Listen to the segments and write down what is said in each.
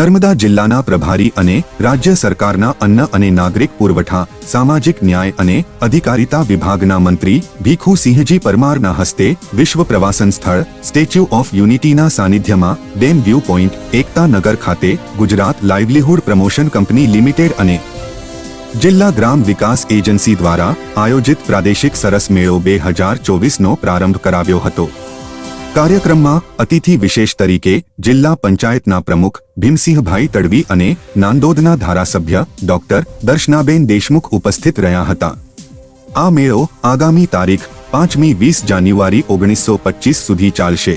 નર્મદા જિલ્લાના પ્રભારી અને રાજ્ય સરકારના અન્ન અને નાગરિક પુરવઠા, સામાજિક ન્યાય અને અધિકારિતા વિભાગના મંત્રી ભીખુસિંહજી પરમારના હસ્તે વિશ્વ પ્રવાસન સ્થળ, સ્ટેચ્યુ ઓફ યુનિટીના સાનિધ્યમાં dam view point, Ekta Nagar ખાતે Gujarat livelihood promotion company limited અને જિલ્લા ગ્રામ વિકાસ એજન્સી દ્વારા આયોજિત પ્રાદેશિક સરસ મેળો બે હજાર ચોવીસનો પ્રારંભ કરાવ્યો હતો. કાર્યક્રમમાં અતિથિ વિશેષ તરીકે જિલ્લા પંચાયતના પ્રમુખ ભીમસિંહભાઈ તડવી અને નાંદોદના ધારાસભ્ય ડોક્ટર દર્શનાબેન દેશમુખ ઉપસ્થિત રહ્યા હતા. આ મેળો આગામી તારીખ પાંચમી વીસ જાન્યુઆરી ઓગણીસો પચીસ સુધી ચાલશે.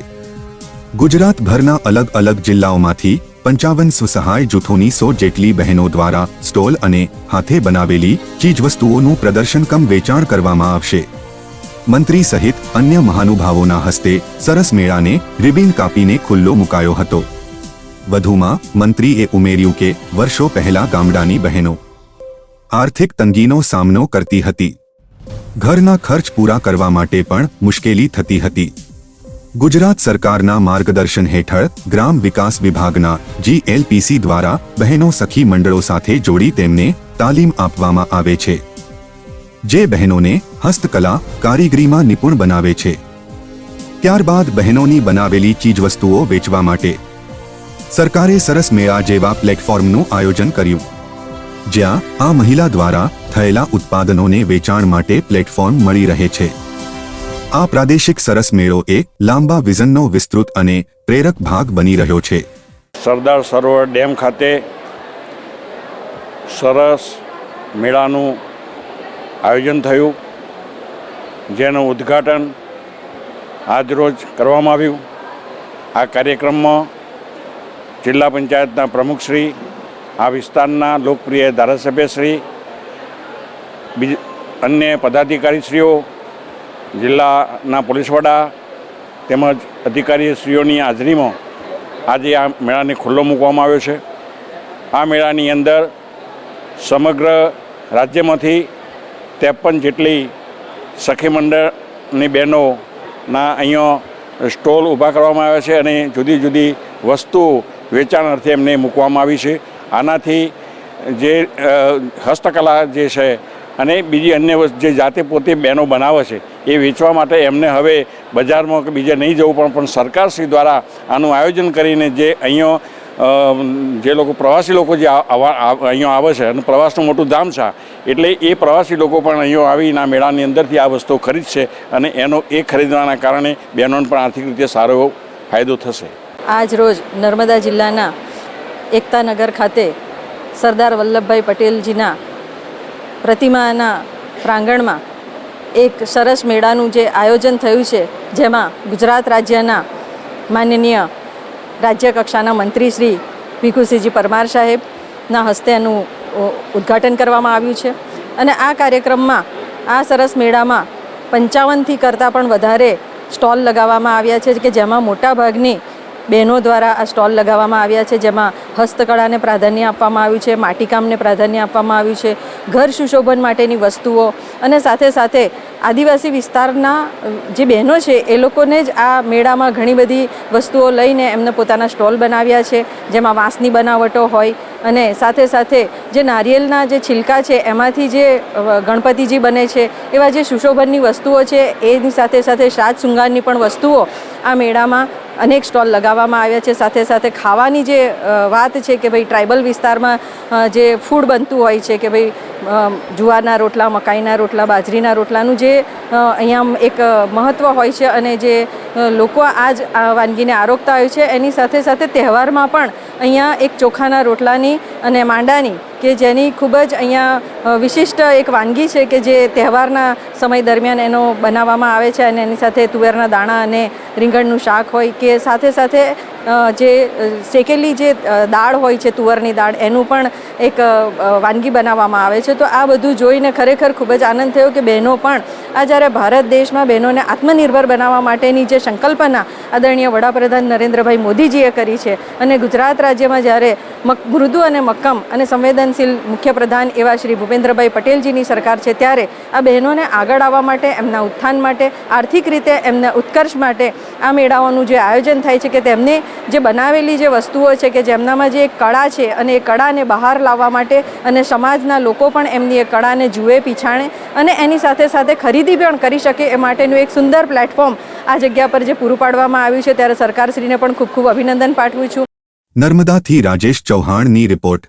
ગુજરાતભરના અલગ અલગ જિલ્લાઓમાંથી પંચાવન સ્વસહાય જૂથોની સો જેટલી બહેનો દ્વારા સ્ટોલ અને હાથે બનાવેલી ચીજવસ્તુઓનું પ્રદર્શન કમ વેચાણ કરવામાં આવશે. મંત્રી સહિત અન્ય મહાનુભાવોના હસ્તે સરસ મેળાને રિબિન કાપીને ખુલ્લો મુકાયો હતો. વધુમાં મંત્રીએ ઉમેર્યું કે વર્ષો પહેલા ગામડાની બહેનો આર્થિક તંગીનો સામનો કરતી હતી. ઘરના ખર્ચ પૂરા કરવા માટે પણ મુશ્કેલી થતી હતી. ગુજરાત સરકારના માર્ગદર્શન હેઠળ ગ્રામ વિકાસ વિભાગના જીએલપીસી દ્વારા બહેનો સખી મંડળો સાથે જોડી તેમને તાલીમ આપવામાં આવે છે. જે બહેનોને હસ્તકલા કારીગરીમાં નિપુણ બનાવે છે. ત્યારબાદ બહેનોની બનાવેલી ચીજવસ્તુઓ વેચવા માટે સરકારે સરસ મેળા જેવા પ્લેટફોર્મનું આયોજન કર્યું. જ્યાં આ મહિલા દ્વારા થયેલા ઉત્પાદનોને વેચાણ માટે પ્લેટફોર્મ મળી રહે છે. આ પ્રાદેશિક સરસ મેળો એ લાંબા વિઝનનો વિસ્તૃત અને પ્રેરક ભાગ બની રહ્યો છે. સરદાર સરોવર ડેમ ખાતે સરસ મેળાનું આયોજન થયું. જેનું ઉદ્ઘાટન આજરોજ કરવામાં આવ્યું. આ કાર્યક્રમમાં જિલ્લા પંચાયતના પ્રમુખશ્રી આ વિસ્તારના લોકપ્રિય ધારાસભ્યશ્રી બીજ, અન્ય પદાધિકારીશ્રીઓ, જિલ્લાના પોલીસ વડા, તેમજ અધિકારીશ્રીઓની હાજરીમાં આજે આ મેળાને ખુલ્લો મૂકવામાં આવ્યો છે. આ મેળાની અંદર સમગ્ર રાજ્યમાંથી ત્રેપન જેટલી સખી મંડળની બહેનોના અહીંયા સ્ટોલ ઊભા કરવામાં આવ્યા છે અને જુદી જુદી વસ્તુઓ વેચાણ અર્થે એમને મૂકવામાં આવી છે. આનાથી જે હસ્તકલા જે છે અને બીજી અન્ય જે જાતે પોતે બહેનો બનાવે છે, એ વેચવા માટે એમને હવે બજારમાં કે બીજે નહીં જવું પણ પણ સરકારશ્રી દ્વારા આનું આયોજન કરીને જે અહીંયા જે લોકો પ્રવાસી લોકો જે અહીંયા આવે છે અને પ્રવાસનું મોટું ધામ છે, એટલે એ પ્રવાસી લોકો પણ અહીંયા આવીને આ મેળાની અંદરથી આ વસ્તુ ખરીદશે અને એનો એ ખરીદવાના કારણે બહેનોને પણ આર્થિક રીતે સારો એવો ફાયદો થશે. આજ રોજ નર્મદા જિલ્લાના એકતાનગર ખાતે સરદાર વલ્લભભાઈ પટેલજીના પ્રતિમાના પ્રાંગણમાં એક સરસ મેળાનું જે આયોજન થયું છે, જેમાં ગુજરાત રાજ્યના માનનીય રાજ્ય કક્ષાના મંત્રી શ્રી ભીખુસિંહજી પરમાર સાહેબના હસ્તે એનું ઉદ્ઘાટન કરવામાં આવ્યું છે. અને આ કાર્યક્રમમાં, આ સરસ મેળામાં પંચાવનથી કરતાં પણ વધારે સ્ટોલ લગાવવામાં આવ્યા છે, કે જેમાં મોટાભાગની બહેનો દ્વારા આ સ્ટોલ લગાવવામાં આવ્યા છે, જેમાં હસ્તકળાને પ્રાધાન્ય આપવામાં આવ્યું છે, માટીકામને પ્રાધાન્ય આપવામાં આવ્યું છે, ઘર સુશોભન માટેની વસ્તુઓ અને સાથે સાથે આદિવાસી વિસ્તારના જે બહેનો છે, એ લોકોને જ આ મેળામાં ઘણી બધી વસ્તુઓ લઈને એમને પોતાના સ્ટોલ બનાવ્યા છે, જેમાં વાંસની બનાવટો હોય અને સાથે સાથે જે નારિયેલના જે છિલકા છે, એમાંથી જે ગણપતિજી બને છે, એવા જે સુશોભનની વસ્તુઓ છે, એની સાથે સાથે સાજ શૃંગારની પણ વસ્તુઓ આ મેળામાં અનેક સ્ટોલ લગાવવામાં આવ્યા છે. સાથે સાથે ખાવાની જે વાત છે કે ભાઈ ટ્રાઇબલ વિસ્તારમાં જે ફૂડ બનતું હોય છે કે ભાઈ જુવારના રોટલા, મકાઈના રોટલા, બાજરીના રોટલાનું જે અહીંયા એક મહત્ત્વ હોય છે અને જે લોકો આ જ વાનગીને આરોગતા હોય છે. એની સાથે સાથે તહેવારમાં પણ અહીંયા એક ચોખાના રોટલાની અને માંડાની, કે જેની ખૂબ જ અહીંયા વિશિષ્ટ એક વાનગી છે કે જે તહેવારના સમય દરમિયાન એનો બનાવવામાં આવે છે અને એની સાથે તુવેરના દાણા અને રીંગણનું શાક હોય, કે સાથે સાથે જે શેકેલી જે દાળ હોય છે, તુવરની દાળ, એનું પણ એક વાનગી બનાવવામાં આવે છે. તો આ બધું જોઈને ખરેખર ખૂબ જ આનંદ થયો કે બહેનો પણ આ જ્યારે ભારત દેશમાં બહેનોને આત્મનિર્ભર બનાવવા માટેની જે સંકલ્પના આદરણીય વડાપ્રધાન નરેન્દ્રભાઈ મોદીજીએ કરી છે અને ગુજરાત રાજ્યમાં જ્યારે મૃદુ અને મક્કમ અને સંવેદનશીલ મુખ્યપ્રધાન એવા શ્રી ભૂપેન્દ્રભાઈ પટેલજીની સરકાર છે ત્યારે આ બહેનોને આગળ આવવા માટે, એમના ઉત્થાન માટે, આર્થિક રીતે એમના ઉત્કર્ષ માટે આ મેળાઓનું જે આયોજન થાય છે કે તેમને જે બનાવેલી જે વસ્તુઓ છે કે જેમનામાં જે એક કળા છે અને એ કળાને બહાર લાવવા માટે અને સમાજના લોકો પણ એમની એ કળાને જુએ, પીછાણે અને એની સાથે સાથે ખરીદી પણ કરી શકે એ માટેનું એક સુંદર પ્લેટફોર્મ આ જગ્યા પર જે પૂરું પાડવામાં આવ્યું છે ત્યારે સરકારશ્રીને પણ ખૂબ ખૂબ અભિનંદન પાઠવું છું. નર્મદાથી રાજેશ ચૌહાણની રિપોર્ટ